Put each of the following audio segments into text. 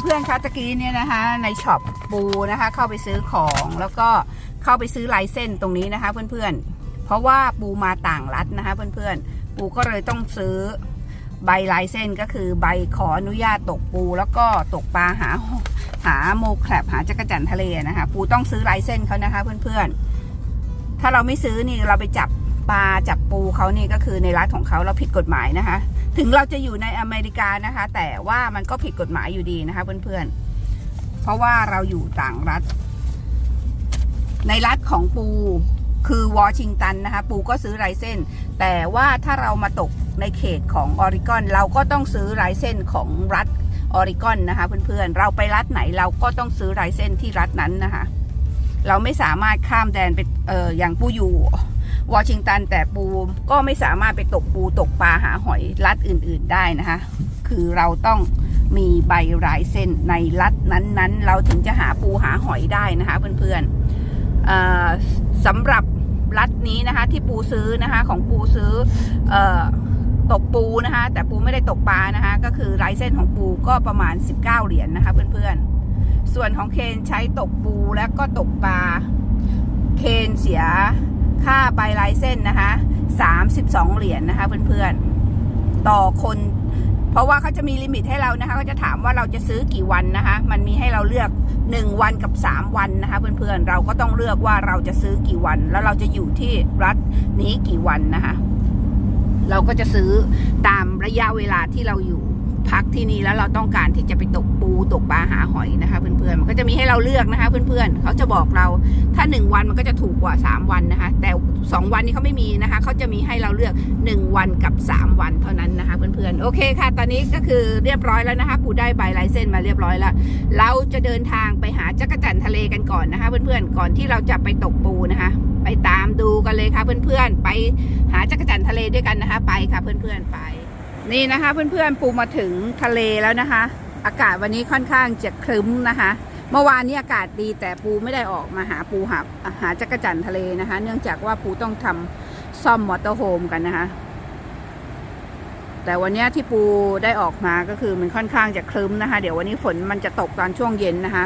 เพื่อนๆคะตะกี้เนี่ยนะคะในช็อปปูนะคะ เข้าไปซื้อของแล้วก็เข้าไปซื้อลายเส้นตรงนี้นะคะ เพื่อนๆ เพราะว่าปูมาต่างรัฐนะคะ เพื่อนๆ ปูก็เลยต้องซื้อใบลายเส้นก็คือใบขออนุญาตตกปูแล้วก็ตกปลาหาหาโมแคลบหาจักรจันทร์ทะเลนะคะ ปูต้องซื้อลายเส้นเขานะคะ เพื่อนๆ ถ้าเราไม่ซื้อนี่เราไปจับปลาจับปูเขานี่ก็คือในรัฐของเขาเราผิดกฎหมายนะคะ ถึงเราจะอยู่ในอเมริกานะคะ แต่ว่ามันก็ผิดกฎหมายอยู่ดีนะคะ เพื่อนๆ เพราะว่าเราอยู่ต่างรัฐ ในรัฐของปูคือวอชิงตันนะคะ ปูก็ซื้อลายเส้น แต่ว่าถ้าเรามาตกในเขตของออริกอน เราก็ต้องซื้อลายเส้นของรัฐออริกอนนะคะเพื่อนๆ เราไปรัฐไหนเราก็ต้องซื้อลายเส้นที่รัฐนั้นนะคะ เราไม่สามารถข้ามแดนไปเอออย่างปูอยู่ วอชิงตันแต่ปูก็ไม่สามารถไปตกปูตกปลาหาหอยรัฐอื่น ๆได้นะคะ คือเราต้องมีใบรายเส้นในรัฐนั้นๆ เราถึงจะหาปูหาหอยได้นะคะเพื่อนๆสำหรับรัฐนี้นะคะที่ปูซื้อนะคะของปูซื้ออตกปูนะคะ แต่ปูไม่ได้ตกปลานะคะก็คือลายเส้นของปูก็ประมาณ 19 เหรียญนนะคะเพื่อนๆ ส่วนของเคนใช้ตกปูและก็ตกปลา เคนเสีย ค่าใบลายเส้นนะคะ32เหรียญนะคะเพื่อนๆ ต่อคน เพราะว่าเขาจะมีลิมิตให้เรานะคะเขาจะถามว่าเราจะซื้อกี่วันนะคะ มันมีให้เราเลือก1วันกับ3วันนะคะ เพื่อนๆ เราก็ต้องเลือกว่าเราจะซื้อกี่วัน แล้วเราจะอยู่ที่รัฐนี้กี่วันนะคะ เราก็จะซื้อตามระยะเวลาที่เราอยู่ พักที่นี่แล้วเราต้องการที่จะไปตกปูตกปลาหาหอยนะคะ เพื่อนๆมันก็จะมีให้เราเลือกนะคะ เพื่อนๆเขาจะบอกเราถ้า 1 วันมันก็จะถูกกว่า 3 วันนะคะ แต่ 2 วันนี้เขาไม่มีนะคะเขาจะมีให้เราเลือก 1 วันกับ 3 วันเท่านั้นนะคะ เพื่อนๆโอเคค่ะ ตอนนี้ก็คือเรียบร้อยแล้วนะคะปูได้ใบลายเส้นมาเรียบร้อยแล้วเราจะเดินทางไปหาจักรจันทะเลกันก่อนนะคะ เพื่อนๆก่อนที่เราจะไปตกปูนะคะ ไปตามดูกันเลยค่ะเพื่อนๆไปหาจักรจันทร์ทะเลด้วยกันนะคะ ไปค่ะเพื่อนๆไป นี่นะคะเพื่อนๆปูมาถึงทะเลแล้วนะคะ อากาศวันนี้ค่อนข้างจะครึ้มนะคะ เมื่อวานนี้อากาศดีแต่ปูไม่ได้ออกมาหาปูหาหาจักรจันทะเลนะคะ เนื่องจากว่าปูต้องทำซ่อมมอเตอร์โฮมกันนะคะ แต่วันนี้ที่ปูได้ออกมาก็คือมันค่อนข้างจะครึ้มนะคะ เดี๋ยววันนี้ฝนมันจะตกตอนช่วงเย็นนะคะ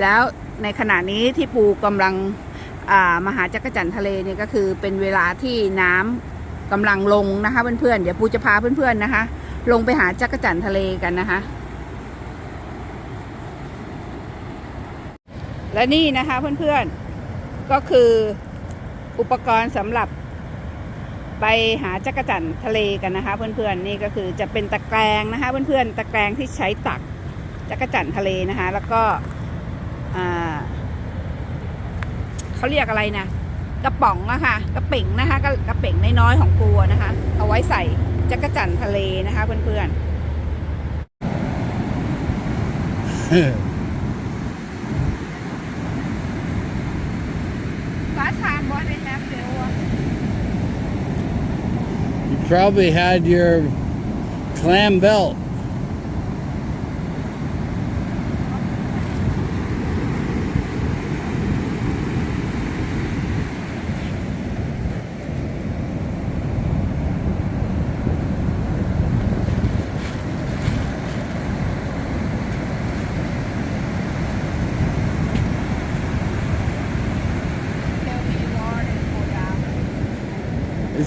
แล้วในขณะนี้ที่ปูกำลังมาหาจักรจันทร์ทะเลเนี่ยก็คือเป็นเวลาที่น้ำ กำลังลงนะคะเพื่อนๆเดี๋ยวปูจะพาเพื่อนๆนะคะ ลงไปหาจักรจั่นทะเลกันนะคะ และนี่นะคะเพื่อนๆก็คืออุปกรณ์สำหรับไปหาจักรจั่นทะเลกันนะคะ เพื่อนๆนี่ก็คือจะเป็นตะแกรงนะคะเพื่อนๆตะแกรงที่ใช้ตักจักรจั่นทะเลนะคะ แล้วก็เขาเรียกอะไรนะ กระป๋องอะค่ะกระเป๋งนะคะกระกระเป๋งน้อยๆของปูนะคะ เอาไว้ใส่จักรจันทร์ทะเลนะคะเพื่อนๆ Last time what they have to You probably had your clam belt.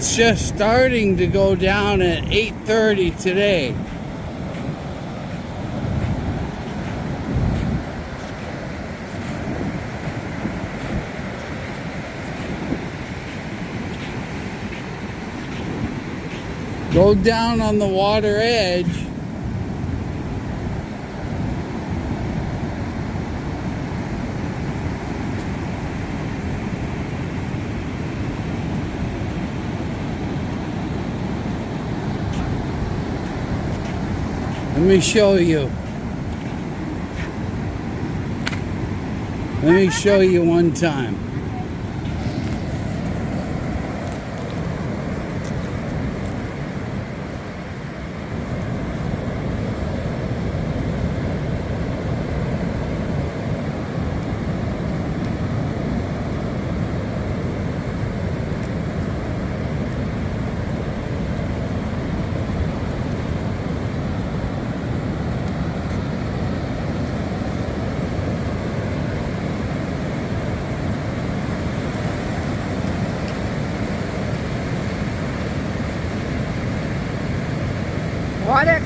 It's just starting to go down at 8:30 today. Go down on the water edge. Let me show you. Let me show you one time.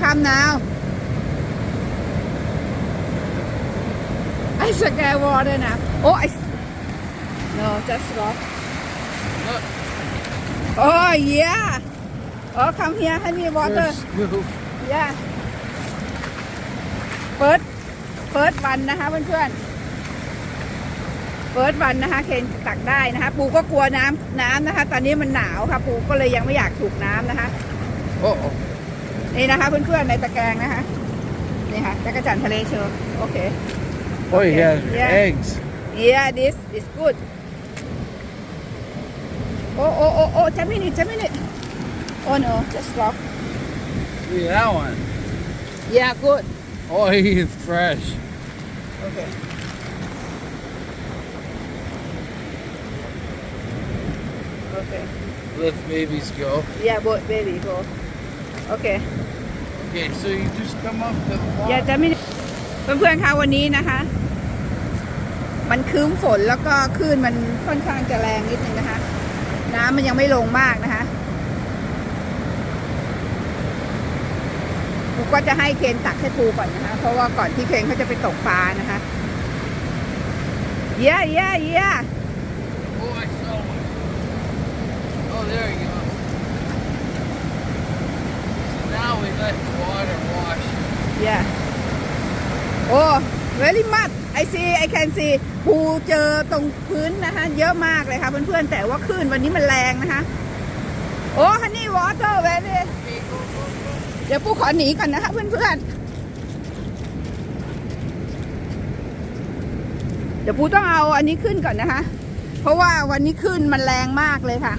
Come now. I scared water now. Oh, I. s- No, just rock. Look. Oh, yeah. Oh, come here, honey, water. There's- Yeah. First First วันนะคะเพื่อนๆ First วันนะคะเคนตักได้นะคะ ปูก็กลัวน้ำน้ำนะคะ ตอนนี้มันหนาวค่ะ ปูก็เลยยังไม่อยากถูกน้ำนะคะ Uh-oh. นี่นะคะเพื่อนๆในตะแกรงนะคะ นี่ค่ะจักรจันทร์ทะเลเชิญโอเค Oh, he Okay, has yeah. eggs. yeah this is good โอ้โอ้โอ้โอ้ just minute just minute oh no just stop See that one? yeah good Oh, he's fresh. okay okay Let babies go. yeah boy baby go okay Okay, so you just come up to the อย่า water. จะไม่เพื่อนๆคะวันนี้นะคะ มันคืมฝนแล้วก็คลื่นมันค่อนข้างจะแรงนิดนึงนะคะ น้ำมันยังไม่ลงมากนะคะครูก็จะให้เคนตักให้ครูก่อนนะคะ เพราะว่าก่อนที่เคนเขาจะไปตกปลานะคะเย่เย่เย่ Oh, I saw one. Oh, there you go. So now we let water wash. เย่โอ้ very much I see I can see ภูเจอตรงพื้นนะคะ เยอะมากเลยค่ะเพื่อนๆแต่ว่าคลื่นวันนี้มันแรงนะคะ โอ้ฮันนี่วอเตอร์เวลี่เดี๋ยวปูขอหนีก่อนนะคะเพื่อนๆเดี๋ยวปูต้องเอาอันนี้ขึ้นก่อนนะคะ เพราะว่าวันนี้ขึ้นมันแรงมากเลยค่ะ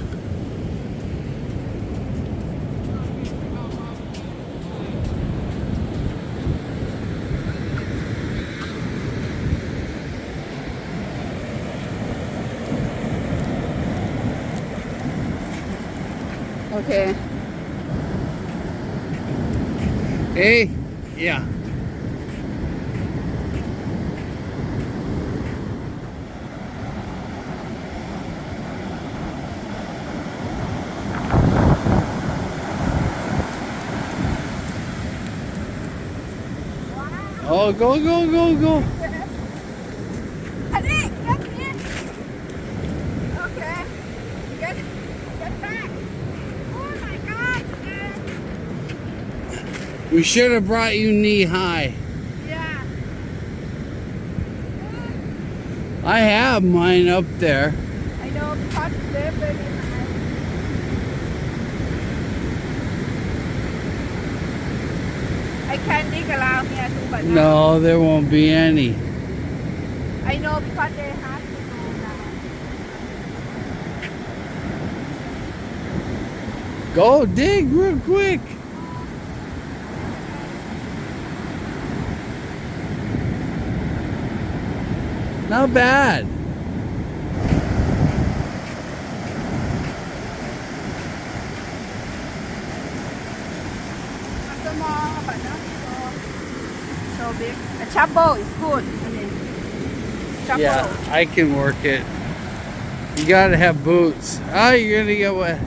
Okay. Hey, yeah. Oh, go, go, go, go. We should have brought you knee high. yeah I have mine up there. I know because they're very high I can dig around here too but No, there won't be any. I know because they have to Go dig real quick. Not bad. Not small but not so big a chapel is good chapel Yeah, I can work it. You gotta have boots. Oh, you're gonna get wet.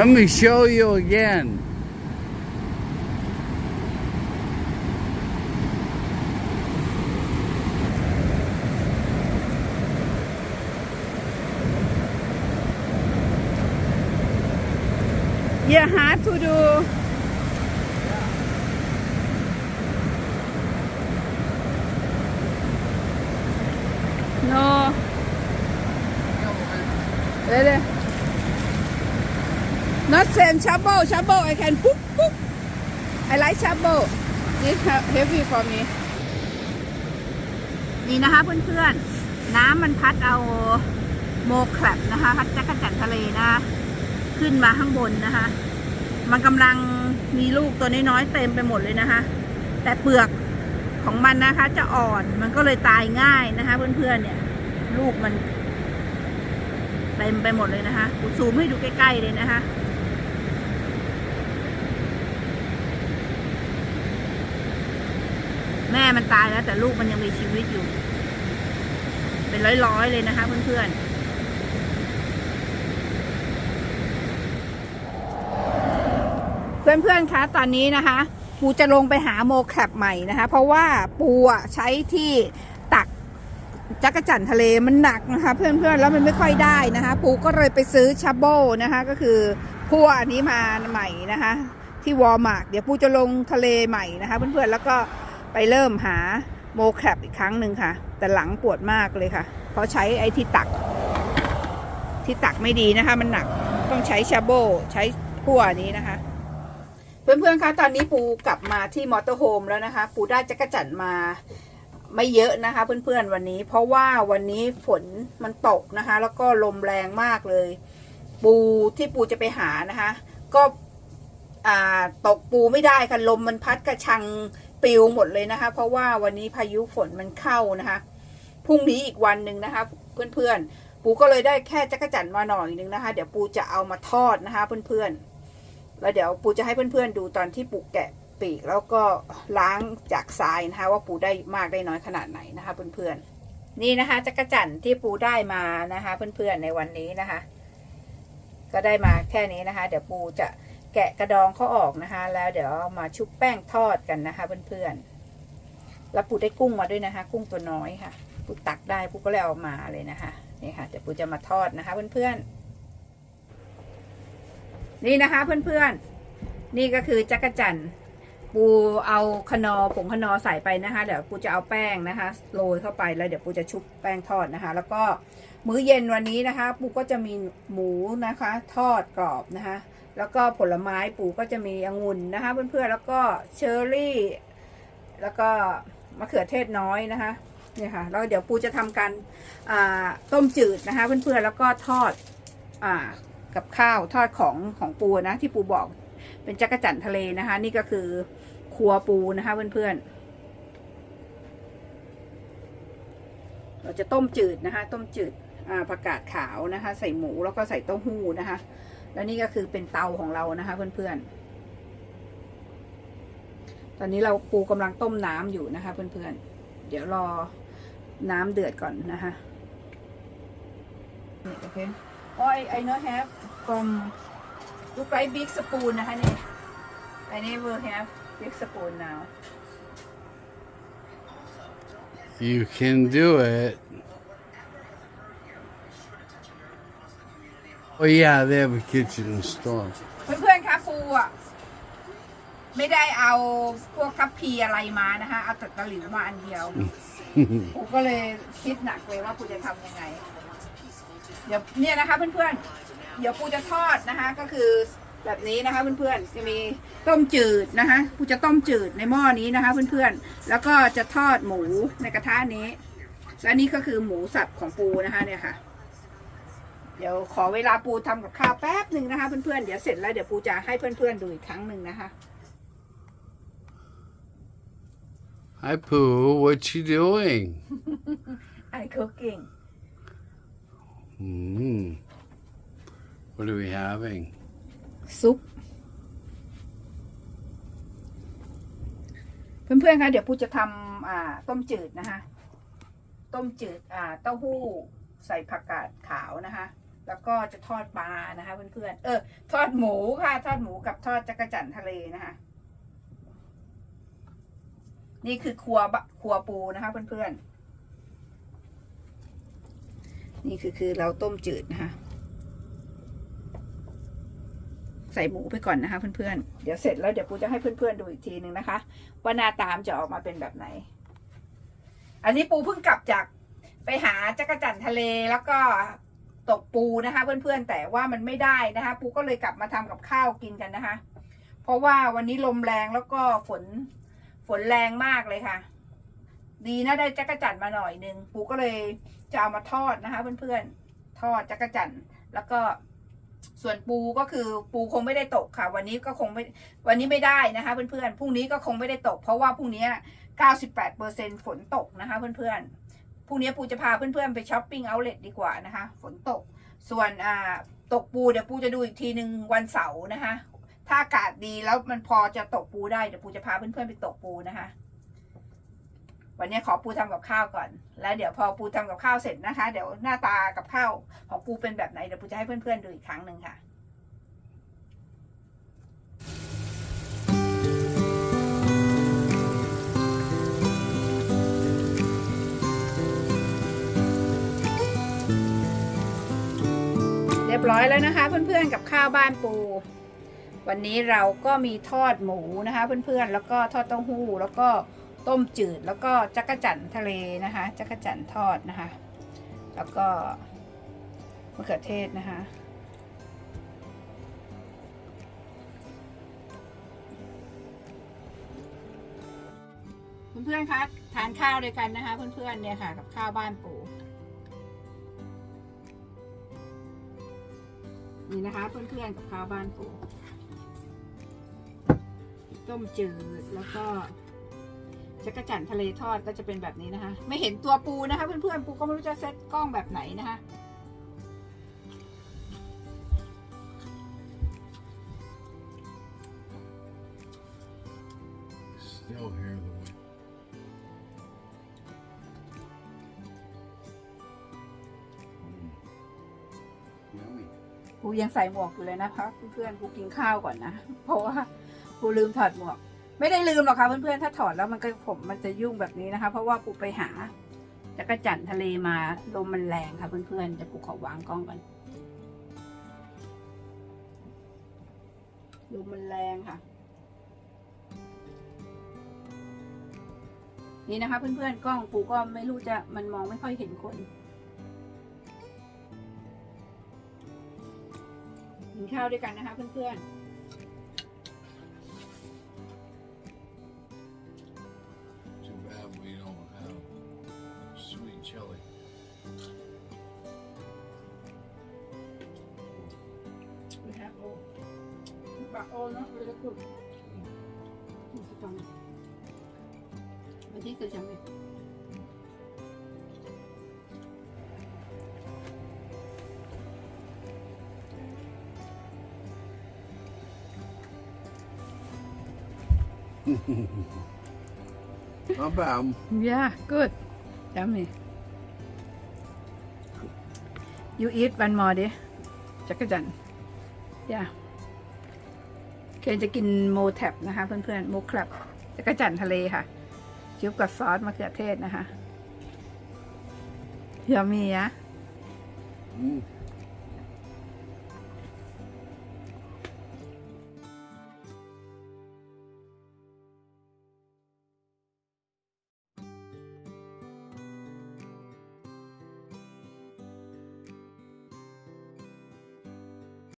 Let me show you again. Yeah, hard to do. Same trouble, trouble. I can boop boop. I like trouble. This heavy for me. นี่นะคะเพื่อนๆ น้ำมันพัดเอาโมแคลบนะคะพัดจักรจันทร์ทะเลนะคะขึ้นมาข้างบนนะคะ มันกำลังมีลูกตัวน้อยๆเต็มไปหมดเลยนะคะ แต่เปลือกของมันนะคะ จะอ่อนมันก็เลยตายง่ายนะคะ เพื่อนๆเนี่ย ลูกมันเต็มไปหมดเลยนะคะกูซูมให้ดูใกล้ๆเลยนะคะ แม่มันตายแล้วแต่ลูกมันยังมีชีวิตอยู่ เป็นร้อยๆเลยนะคะเพื่อนๆเพื่อนๆ คะ ตอนนี้นะคะ ปูจะลงไปหาโมแคปใหม่นะคะ เพราะว่าปูใช้ที่ตักจักรจันทะเลมันหนักนะคะ เพื่อนๆ แล้วมันไม่ค่อยได้นะคะ ปูก็เลยไปซื้อชับโบนะคะ ก็คือพัวอันนี้มาใหม่นะคะ ที่วอลมาร์ทเดี๋ยวปูจะลงทะเลใหม่นะคะ เพื่อนๆ แล้วก็ ไปเริ่มหาโมแคปอีกครั้งหนึ่งค่ะ แต่หลังปวดมากเลยค่ะ เพราะใช้ไอ้ที่ตัก ที่ตักไม่ดีนะคะ มันหนักต้องใช้ชับโบใช้พัวนี้นะคะ เพื่อนๆคะตอนนี้ปูกลับมาที่มอเตอร์โฮมแล้วนะคะ ปูได้จักรจันมาไม่เยอะนะคะ เพื่อนๆวันนี้ เพราะว่าวันนี้ฝนมันตกนะคะ แล้วก็ลมแรงมากเลย ปูที่ปูจะไปหานะคะ ก็ตกปูไม่ได้ค่ะลมมันพัดกระชัง ปลิวหมดเลยนะคะ เพราะว่าวันนี้พายุฝนมันเข้านะคะพรุ่งนี้อีกวันหนึ่งนะคะ เพื่อนๆ ปูก็เลยได้แค่จักรจันมาหน่อยนึงนะคะ เดี๋ยวปูจะเอามาทอดนะคะ เพื่อนๆ แล้วเดี๋ยวปูจะให้เพื่อนๆดูตอนที่ปูแกะปีก แล้วก็ล้างจากทรายนะคะ ว่าปูได้มากได้น้อยขนาดไหนนะคะเพื่อนๆ นี่นะคะจักรจันที่ปูได้มานะคะ เพื่อนๆในวันนี้นะคะ ก็ได้มาแค่นี้นะคะ เดี๋ยวปูจะ แกะกระดองเขาออกนะคะ แล้วเดี๋ยวเอามาชุบแป้งทอดกันนะคะเพื่อนๆแล้วปูได้กุ้งมาด้วยนะคะ กุ้งตัวน้อยค่ะปูตักได้ปูก็เลยเอามาเลยนะคะนี่ค่ะเดี๋ยวปูจะมาทอดนะคะเพื่อนๆนี่นะคะเพื่อนๆนี่ก็คือจักรจันปูเอาขนอผงขนอใส่ไปนะคะ เดี๋ยวปูจะเอาแป้งนะคะโรยเข้าไปแล้วเดี๋ยวปูจะชุบแป้งทอดนะคะ แล้วก็มื้อเย็นวันนี้นะคะ ปูก็จะมีหมูนะคะ ทอดกรอบนะคะ แล้วก็ผลไม้ปูก็จะมีองุ่นนะคะเพื่อนๆแล้วก็เชอร์รี่ แล้วก็มะเขือเทศน้อยนะคะเนี่ยค่ะแล้วเดี๋ยวปูจะทำการต้มจืดนะคะเพื่อนๆแล้วก็ทอดอ่ากับข้าวทอดของของปูนะที่ปูบอกเป็นจักระจั่นทะเลนะคะ นี่ก็คือครัวปูนะคะเพื่อนๆเราจะต้มจืดนะคะ ต้มจืดอ่าผักกาดขาวนะคะ ใส่หมูแล้วก็ใส่เต้าหู้นะคะ แล้วนี่ก็คือเป็นเตาของเรานะคะ เพื่อนๆ ตอนนี้เราปูกำลังต้มน้ำอยู่นะคะ เพื่อนๆ เดี๋ยวรอน้ำเดือดก่อนนะคะโอเค Oh, I, I not have from look like big spoon นะคะนี่ I never have big spoon now You can do it. Oh yeah, they have a kitchen store. เพื่อนๆคะปูอะไม่ได้เอาพวกคัพพีอะไรมานะคะเอาแต่ตะหลิวมาอันเดียว ปูก็เลยคิดหนักเลยว่าปูจะทำยังไง เดี๋ยวเนี่ยนะคะเพื่อนๆ เดี๋ยวปูจะทอดนะคะ ก็คือแบบนี้นะคะเพื่อนๆจะมีต้มจืดนะคะปูจะต้มจืดในหม้อนี้นะคะเพื่อนๆ แล้วก็จะทอดหมูในกระทะนี้ และนี่ก็คือหมูสับของปูนะคะเนี่ยค่ะ เดี๋ยวขอเวลาปูทำกับข้าวแป๊บหนึ่งนะคะเพื่อนๆเดี๋ยวเสร็จแล้วเดี๋ยวปูจะให้เพื่อนๆดูอีกครั้งหนึ่งนะคะ Hi Pooh, what you doing? I cooking Hmm. What are we having? ซุปเพื่อนๆคะเดี๋ยวปูจะทำอ่าต้มจืดนะคะ ต้มจืดอ่าเต้าหู้ใส่ผักกาดขาวนะคะ แล้วก็จะทอดปลานะคะเพื่อนๆ เออ ทอดหมูค่ะ ทอดหมูกับทอดจักรจั่นทะเลนะคะ นี่คือครัวครัวปูนะคะเพื่อนๆ นี่คือคือเราต้มจืดนะคะ ใส่หมูไปก่อนนะคะเพื่อนๆ เดี๋ยวเสร็จแล้วเดี๋ยวปูจะให้เพื่อนๆดูอีกทีหนึ่งนะคะ ว่าหน้าตามจะออกมาเป็นแบบไหน อันนี้ปูเพิ่งกลับจากไปหาจักรจั่นทะเลแล้วก็ ตกปูนะคะ เพื่อนๆ แต่ว่ามันไม่ได้นะคะ ปูก็เลยกลับมาทำกับข้าวกินกันนะคะ เพราะว่าวันนี้ลมแรงแล้วก็ฝนฝนแรงมากเลยค่ะ ดีนะได้จักรจันมาหน่อยนึงปูก็เลยจะเอามาทอดนะคะ เพื่อนๆ ทอดจักรจันแล้วก็ส่วนปูก็คือปูคงไม่ได้ตกค่ะ วันนี้ก็คงไม่วันนี้ไม่ได้นะคะเพื่อนๆพรุ่งนี้ก็คงไม่ได้ตก เพราะว่าพรุ่งนี้ 98%ฝนตกนะคะเพื่อนๆ พรุ่งนี้ปูจะพาเพื่อนๆไปช้อปปิ้งเอาท์เลทดีกว่านะคะ ฝนตก ส่วนอ่าตกปูเดี๋ยวปูจะดูอีกทีหนึ่งวันเสาร์นะคะ ถ้าอากาศดีแล้วมันพอจะตกปูได้เดี๋ยวปูจะพาเพื่อนๆไปตกปูนะคะ วันนี้ขอปูทำกับข้าวก่อน แล้วเดี๋ยวพอปูทำกับข้าวเสร็จนะคะ เดี๋ยวหน้าตากับข้าวของปูเป็นแบบไหนเดี๋ยวปูจะให้เพื่อนๆดูอีกครั้งหนึ่งค่ะ เรียบร้อยแล้วนะคะเพื่อนๆกับข้าวบ้านปู วันนี้เราก็มีทอดหมูนะคะเพื่อนๆแล้วก็ทอดเต้าหู้แล้วก็ต้มจืดแล้วก็จักรจั่นทะเลนะคะจักรจั่นทอดนะคะ แล้วก็มะเขือเทศนะคะ เพื่อนๆคะทานข้าวด้วยกันนะคะ เพื่อนๆเนี่ยค่ะ กับข้าวบ้านปู นี่นะคะ เพื่อนๆกับข้าวบ้านปูต้มจืดแล้วก็จักรจั่นทะเลทอดก็จะเป็นแบบนี้นะคะ ไม่เห็นตัวปูนะคะ เพื่อนๆปูก็ไม่รู้จะเซตกล้องแบบไหนนะคะ ปูยังใส่หมวกอยู่เลยนะคะเพื่อนๆปูกินข้าวก่อนนะ เพราะว่าปูลืมถอดหมวก ไม่ได้ลืมหรอกค่ะเพื่อนๆถ้าถอดแล้วมันก็ผมมันจะยุ่งแบบนี้นะคะ เพราะว่าปูไปหาจักรจั่นทะเลมาลมมันแรงค่ะเพื่อนๆจะปูขอวางกล้องก่อนลมมันแรงค่ะ นี่นะคะเพื่อนๆกล้องปูก็ไม่รู้จะมันมองไม่ค่อยเห็นคน กินข้าวด้วยกันนะคะเพื่อนๆ Too bad we don't have sweet chili. We have all. But all not really good. It's fun. I think it's yummy. Not bad. Yeah, good. Yummy. You eat one more ดิจักรจัน Yeah. เคนจะกินโมแท็บนะคะเพื่อนๆโมคลับจักรจันทะเลค่ะจุบกับซอสมะเขือเทศนะคะยามีอะ Mm.